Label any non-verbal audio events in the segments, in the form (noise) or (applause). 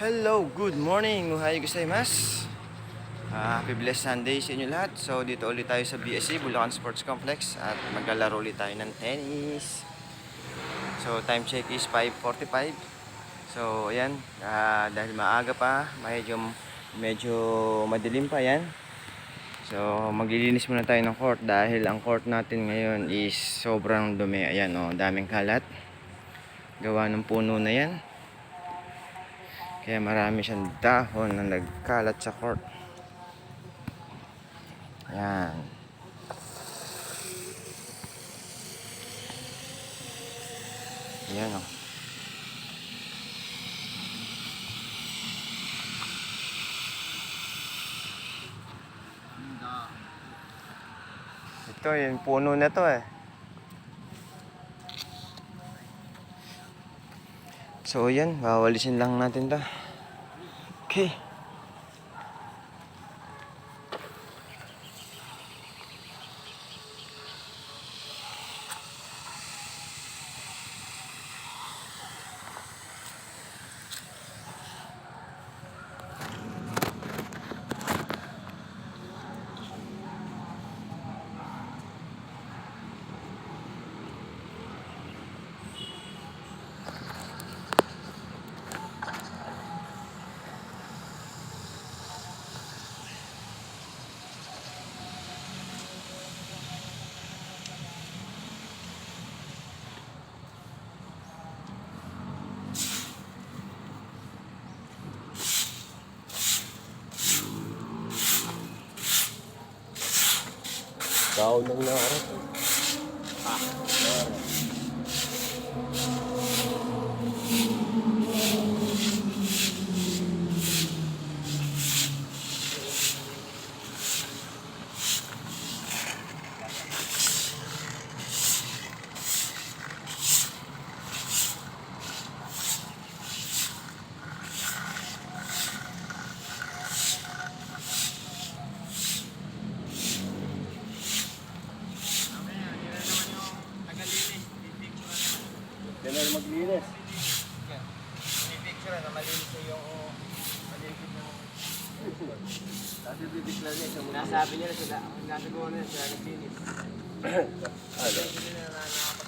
Hello, good morning. Ohayo gozaimasu. Ah, happy blessed Sunday sa inyo lahat. So, dito ulit tayo sa BSC, Bulacan Sports Complex at maglalaro ulit tayo ng tennis. So, time check is 5.45. So, ayan, ah, dahil maaga pa, medyo, medyo madilim pa yan. So, maglilinis muna tayo ng court dahil ang court natin ngayon is sobrang dumi. Ayan, oh, daming kalat. Gawa ng puno na yan. Kaya marami siyang dahon na nagkalat sa court. Yan. Yan o. Ito yung puno na to eh. So yan, wawalisin lang natin ta. Okay. Daon ng naarap. Yan na maglinis. Picture na malinis yung paligid ng Kasi didiklar niya sa. Nasabi nila sila, nasa gawa na sila nagsinis. (clears throat) Ano? Hindi na.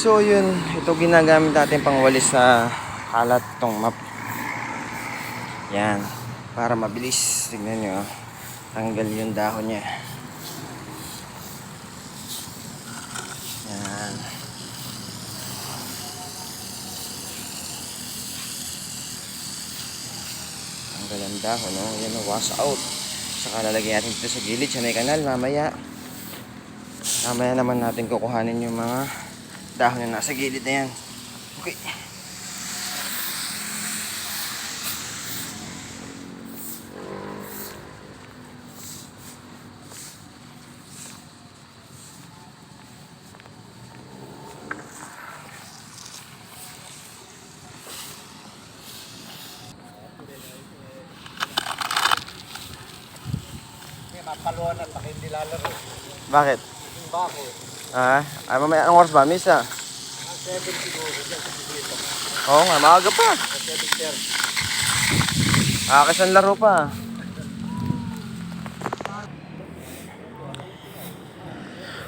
So yun, ito ginagamit natin pang walis sa kalat tong map. Yan, para mabilis. Tignan nyo, oh. tanggal yung dahon niya. Yan. Tanggal ang dahon, oh. yan oh, wash out. Saka lalagyan natin dito sa gilid, sa may kanal, mamaya. Mamaya naman natin kukuhanin yung mga dahon na nasa gilid na yan. Okay. Mapaluan at baka hindi lalaro. Bakit? Yung bako. Ah, ay mamaya anong oras ba? Misa? Ang 7 siguro dyan sa dito. Oo nga, maaga pa. Ang 7.30. Ah, kasi ang laro pa.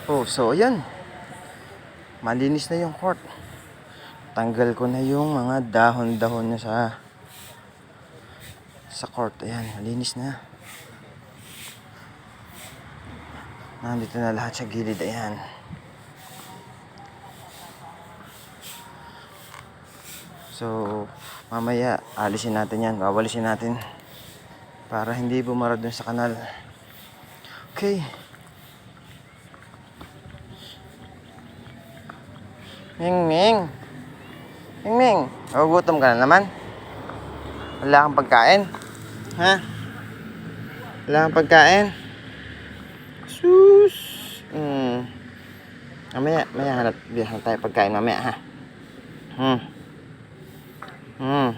Oh, so yan. Malinis na yung court. Tanggal ko na yung mga dahon-dahon na sa sa court. Ayan, malinis na. Nandito na lahat sa gilid. Ayan. So, mamaya alisin natin yan. Wawalisin natin. Para hindi bumara dun sa kanal. Okay. Ming Ming. Ming Ming. Nagugutom ka na naman. Wala kang pagkain. Ha? Wala kang pagkain. Sus. Hmm. Mamaya, mamaya hanap, hanap tayo pagkain mamaya ha. Hmm. Hmm.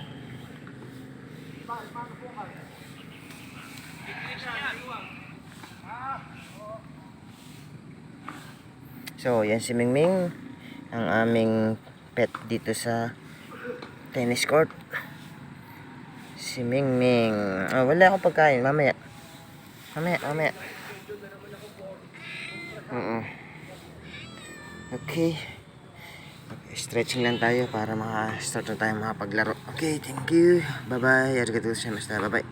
So, yan si Mingming, ang aming pet dito sa tennis court. Si Mingming. Oh, wala akong pagkain, mamaya. Mamaya, mamaya. Mm Okay. Stretching lang tayo para maka-start na tayo makapaglaro. Okay, thank you. Bye-bye. Arigatou gozaimashita. Bye-bye.